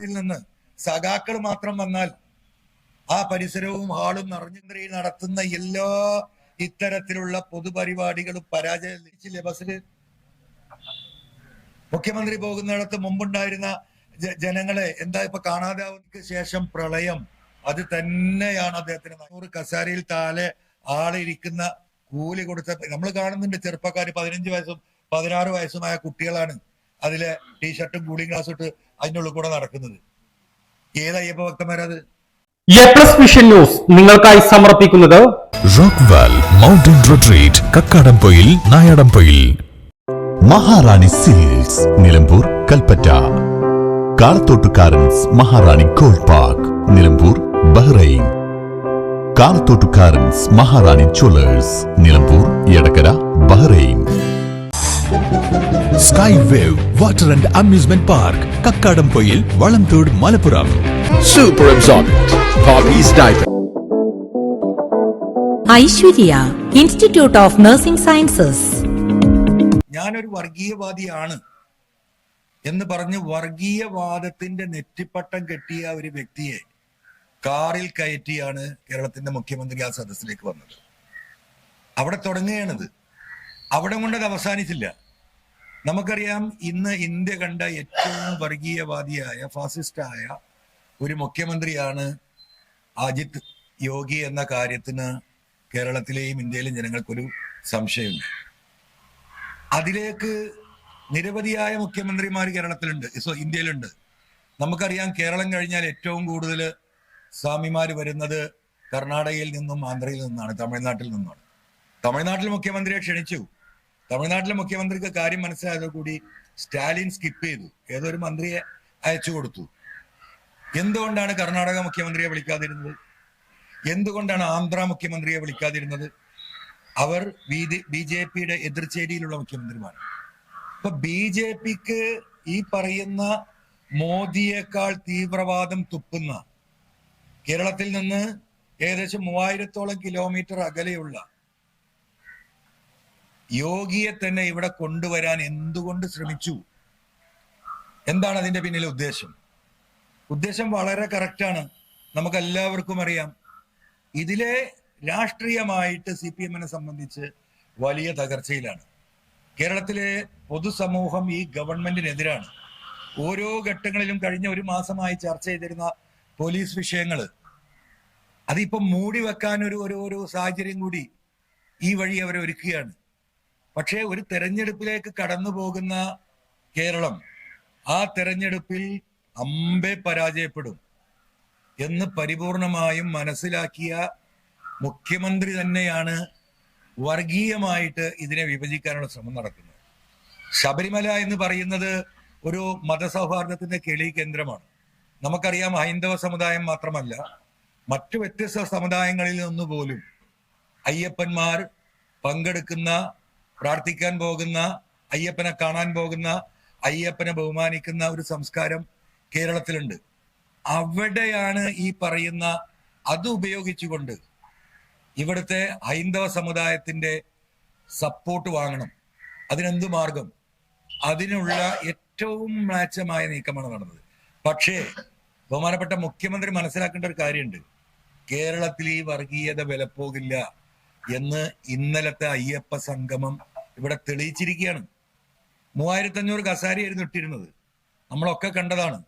നിന്ന് സഖാക്കൾ മാത്രം വന്നാൽ ആ പരിസരവും ഹാളും നിറഞ്ഞു നടത്തുന്ന എല്ലാ ഇത്തരത്തിലുള്ള പൊതുപരിപാടികളും പരാജയം ബസ്സിൽ മുഖ്യമന്ത്രി പോകുന്നിടത്ത് മുമ്പുണ്ടായിരുന്ന ജനങ്ങളെ എന്താ ഇപ്പൊ കാണാതെ അവർക്ക് ശേഷം പ്രളയം അത് തന്നെയാണ് അദ്ദേഹത്തിന് നൂറ് കസാരയിൽ താലെ ആളിരിക്കുന്ന കൂലി കൊടുത്ത നമ്മൾ കാണുന്നുണ്ട് ചെറുപ്പക്കാർ പതിനഞ്ച് വയസ്സും പതിനാറ് വയസ്സുമായ കുട്ടികളാണ്. അതിലെ ടീഷർട്ടും കൂളിംഗ് ഗ്ലാസ് ഇട്ട് അതിന്റെ ഉള്ളിൽ കൂടെ നടക്കുന്നത്. ഏത് അയ്യപ്പ ഭക്തന്മാരത് എ പ്ലസ് വിഷൻ ന്യൂസ് നിങ്ങൾക്കായി സമർപ്പിക്കുന്നത് Rockwall mountain retreat Kakkadampoyil Nayadampoyil. Maharani silks Nilambur Kalpetta. കാളത്തോട്ടുകാരൻസ് Maharani gold park Nilambur Bahrain. കാളത്തോട്ടുകാരൻസ് Maharani jewellers Nilambur Edakkara Bahrain. Sky wave water and amusement park Kakkadampoyil Valamthode Malappuram diaper. Aishwarya institute of nursing sciences ഞാനൊരു വർഗീയവാദിയാണ് എന്ന് പറഞ്ഞ് വർഗീയവാദത്തിന്റെ നെറ്റിപ്പട്ടം കെട്ടിയ ഒരു വ്യക്തിയെ കാറിൽ കയറ്റിയാണ് കേരളത്തിന്റെ മുഖ്യമന്ത്രി ആ സദസ്സിലേക്ക് വന്നത്. അവിടെ തുടങ്ങുകയാണിത്. അവിടെ കൊണ്ടത് അവസാനിച്ചില്ല. നമുക്കറിയാം ഇന്ന് ഇന്ത്യ കണ്ട ഏറ്റവും വർഗീയവാദിയായ ഫാസിസ്റ്റായ ഒരു മുഖ്യമന്ത്രിയാണ് അജിത് യോഗി എന്ന കാര്യത്തിന് കേരളത്തിലെയും ഇന്ത്യയിലെയും ജനങ്ങൾക്കൊരു സംശയമില്ല അതിലേക്ക് നിരവധിയായ മുഖ്യമന്ത്രിമാർ കേരളത്തിലുണ്ട് സോ ഇന്ത്യയിലുണ്ട്. നമുക്കറിയാം കേരളം കഴിഞ്ഞാൽ ഏറ്റവും കൂടുതൽ സ്വാമിമാർ വരുന്നത് കർണാടകയിൽ നിന്നും ആന്ധ്രയിൽ നിന്നാണ് തമിഴ്നാട്ടിൽ നിന്നാണ്. തമിഴ്നാട്ടിൽ മുഖ്യമന്ത്രിയെ ക്ഷണിച്ചു. തമിഴ്നാട്ടിലെ മുഖ്യമന്ത്രിക്ക് കാര്യം മനസ്സിലായതോ കൂടി സ്റ്റാലിൻ സ്കിപ്പ് ചെയ്തു. ഏതൊരു മന്ത്രിയെ അയച്ചു കൊടുത്തു. എന്തുകൊണ്ടാണ് കർണാടക മുഖ്യമന്ത്രിയെ വിളിക്കാതിരുന്നത്? എന്തുകൊണ്ടാണ് ആന്ധ്ര മുഖ്യമന്ത്രിയെ വിളിക്കാതിരുന്നത്? അവർ ബി ജെ പിയുടെ എതിർചേരിയിലുള്ള മുഖ്യമന്ത്രിമാരാണ്. അപ്പൊ ബി ജെ പിക്ക് ഈ പറയുന്ന മോദിയേക്കാൾ തീവ്രവാദം തുപ്പുന്ന കേരളത്തിൽ നിന്ന് ഏകദേശം മൂവായിരത്തോളം കിലോമീറ്റർ അകലെയുള്ള യോഗിയെ തന്നെ ഇവിടെ കൊണ്ടുവരാൻ എന്തുകൊണ്ട് ശ്രമിച്ചു? എന്താണ് അതിന്റെ പിന്നിലെ ഉദ്ദേശം? ഉദ്ദേശം വളരെ കറക്റ്റാണ് നമുക്ക് എല്ലാവർക്കും അറിയാം. ഇതിലെ രാഷ്ട്രീയമായിട്ട് സി പി എമ്മിനെ സംബന്ധിച്ച് വലിയ തകർച്ചയിലാണ്. കേരളത്തിലെ പൊതുസമൂഹം ഈ ഗവൺമെന്റിനെതിരാണ്. ഓരോ ഘട്ടങ്ങളിലും കഴിഞ്ഞ ഒരു മാസമായി ചർച്ച ചെയ്തിരുന്ന പോലീസ് വിഷയങ്ങൾ അതിപ്പം മൂടി വെക്കാൻ ഒരു ഒരു സാഹചര്യം കൂടി ഈ വഴി അവർ ഒരുക്കുകയാണ് പക്ഷേ ഒരു തെരഞ്ഞെടുപ്പിലേക്ക് കടന്നു പോകുന്ന കേരളം ആ തെരഞ്ഞെടുപ്പിൽ അമ്പെ പരാജയപ്പെടും എന്ന് പരിപൂർണമായും മനസ്സിലാക്കിയ മുഖ്യമന്ത്രി തന്നെയാണ് വർഗീയമായിട്ട് ഇതിനെ വിഭജിക്കാനുള്ള ശ്രമം നടക്കുന്നത് ശബരിമല എന്ന് പറയുന്നത് ഒരു മതസൗഹാർദ്ദത്തിന്റെ കെളി കേന്ദ്രമാണ്. നമുക്കറിയാം ഹൈന്ദവ സമുദായം മാത്രമല്ല മറ്റു വ്യത്യസ്ത സമുദായങ്ങളിൽ നിന്ന് പോലും അയ്യപ്പന്മാർ പങ്കെടുക്കുന്ന പ്രാർത്ഥിക്കാൻ പോകുന്ന അയ്യപ്പനെ കാണാൻ പോകുന്ന അയ്യപ്പനെ ബഹുമാനിക്കുന്ന ഒരു സംസ്കാരം കേരളത്തിലുണ്ട്. അവിടെയാണ് ഈ പറയുന്ന അത് ഉപയോഗിച്ചുകൊണ്ട് ഇവിടുത്തെ ഹൈന്ദവ സമുദായത്തിന്റെ സപ്പോർട്ട് വാങ്ങണം. അതിനെന്ത് മാർഗം? അതിനുള്ള ഏറ്റവും മ്ലാച്ചമായ നീക്കമാണ് നടന്നത്. പക്ഷേ ബഹുമാനപ്പെട്ട മുഖ്യമന്ത്രി മനസ്സിലാക്കേണ്ട ഒരു കാര്യമുണ്ട്. കേരളത്തിൽ ഈ വർഗീയത വിലപ്പോകില്ല. എന്ന് ഇന്നലത്തെ അയ്യപ്പ സംഗമം ഇവിടെ തെളിയിച്ചിരിക്കുകയാണ്. മൂവായിരത്തി അഞ്ഞൂറ് കസാരിയായിരുന്നു ഇട്ടിരുന്നത്. നമ്മളൊക്കെ കണ്ടതാണ്.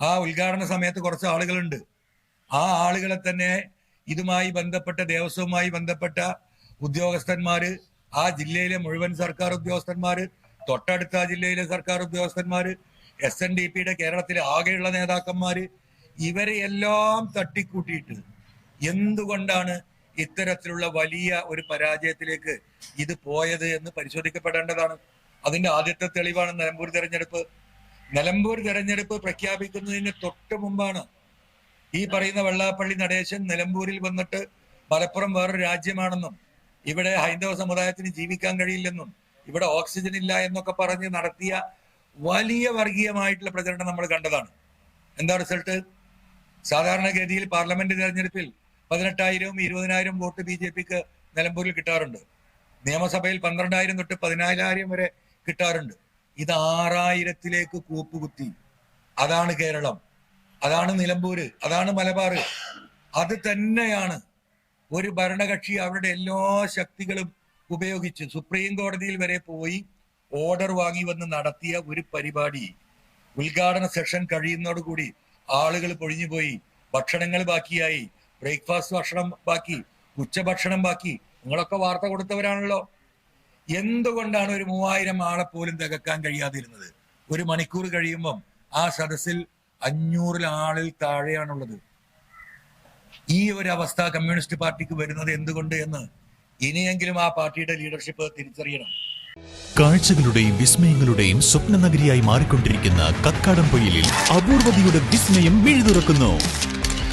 ആ ഉദ്ഘാടന സമയത്ത് കുറച്ച് ആളുകളുണ്ട്. ആ ആളുകളെ തന്നെ ഇതുമായി ബന്ധപ്പെട്ട ദേവസ്വവുമായി ബന്ധപ്പെട്ട ഉദ്യോഗസ്ഥന്മാര് ആ ജില്ലയിലെ മുഴുവൻ സർക്കാർ ഉദ്യോഗസ്ഥന്മാര് തൊട്ടടുത്ത ജില്ലയിലെ സർക്കാർ ഉദ്യോഗസ്ഥന്മാര് എസ് എൻ ഡി പിയുടെ കേരളത്തിലെ ആകെയുള്ള നേതാക്കന്മാര് ഇവരെ എല്ലാം തട്ടിക്കൂട്ടിയിട്ട് എന്തുകൊണ്ടാണ് ഇത്തരത്തിലുള്ള വലിയ ഒരു പരാജയത്തിലേക്ക് ഇത് പോയത് എന്ന് പരിശോധിക്കപ്പെടേണ്ടതാണ്. അതിന്റെ ആദ്യത്തെ തെളിവാണ് നിലമ്പൂർ തെരഞ്ഞെടുപ്പ്. നിലമ്പൂർ തെരഞ്ഞെടുപ്പ് പ്രഖ്യാപിക്കുന്നതിന് തൊട്ട് മുമ്പാണ് ഈ പറയുന്ന വെള്ളാപ്പള്ളി നടേശൻ നിലമ്പൂരിൽ വന്നിട്ട് മലപ്പുറം വേറൊരു രാജ്യമാണെന്നും ഇവിടെ ഹൈന്ദവ സമുദായത്തിന് ജീവിക്കാൻ കഴിയില്ലെന്നും ഇവിടെ ഓക്സിജൻ ഇല്ല എന്നൊക്കെ പറഞ്ഞ് നടത്തിയ വലിയ വർഗീയമായിട്ടുള്ള പ്രചരണം നമ്മൾ കണ്ടതാണ്. എന്താ റിസൾട്ട് സാധാരണഗതിയിൽ പാർലമെന്റ് തെരഞ്ഞെടുപ്പിൽ പതിനെട്ടായിരവും ഇരുപതിനായിരം വോട്ട് ബി ജെ പിക്ക് നിലമ്പൂരിൽ കിട്ടാറുണ്ട്. നിയമസഭയിൽ പന്ത്രണ്ടായിരം തൊട്ട് പതിനാലായിരം വരെ കിട്ടാറുണ്ട്. ഇത് ആറായിരത്തിലേക്ക് കൂപ്പുകുത്തി. അതാണ് കേരളം. അതാണ് നിലമ്പൂര്. അതാണ് മലബാർ. അത് തന്നെയാണ് ഒരു ഭരണകക്ഷി അവരുടെ എല്ലാ ശക്തികളും ഉപയോഗിച്ച് സുപ്രീം കോടതിയിൽ വരെ പോയി ഓർഡർ വാങ്ങി വന്ന് നടത്തിയ ഒരു പരിപാടി. ഉദ്ഘാടന സെഷൻ കഴിയുന്നതോടുകൂടി ആളുകൾ പൊഴിഞ്ഞുപോയി. ഭക്ഷണങ്ങൾ ബാക്കിയായി. ബ്രേക്ക്ഫാസ്റ്റ് ഭക്ഷണം ബാക്കി ഉച്ചഭക്ഷണം ബാക്കി. നിങ്ങളൊക്കെ വാർത്ത കൊടുത്തവരാണല്ലോ. എന്തുകൊണ്ടാണ് ഒരു മൂവായിരം ആളെ പോലും തികക്കാൻ കഴിയാതിരുന്നത്? ഒരു മണിക്കൂർ കഴിയുമ്പം ആ സദസ്സിൽ അഞ്ഞൂറിൽ ആളിൽ താഴെയാണുള്ളത്. ഈ ഒരു അവസ്ഥ കമ്മ്യൂണിസ്റ്റ് പാർട്ടിക്ക് വരുന്നത് എന്തുകൊണ്ട് എന്ന് ഇനിയെങ്കിലും ആ പാർട്ടിയുടെ ലീഡർഷിപ്പ് തിരിച്ചറിയണം. കാഴ്ചകളുടെയും വിസ്മയങ്ങളുടെയും സ്വപ്ന നഗരിയായി മാറിക്കൊണ്ടിരിക്കുന്ന കക്കാടംപൊയിലിൽ അപൂർവതയുടെ വിസ്മയം മിഴുതുറക്കുന്നു.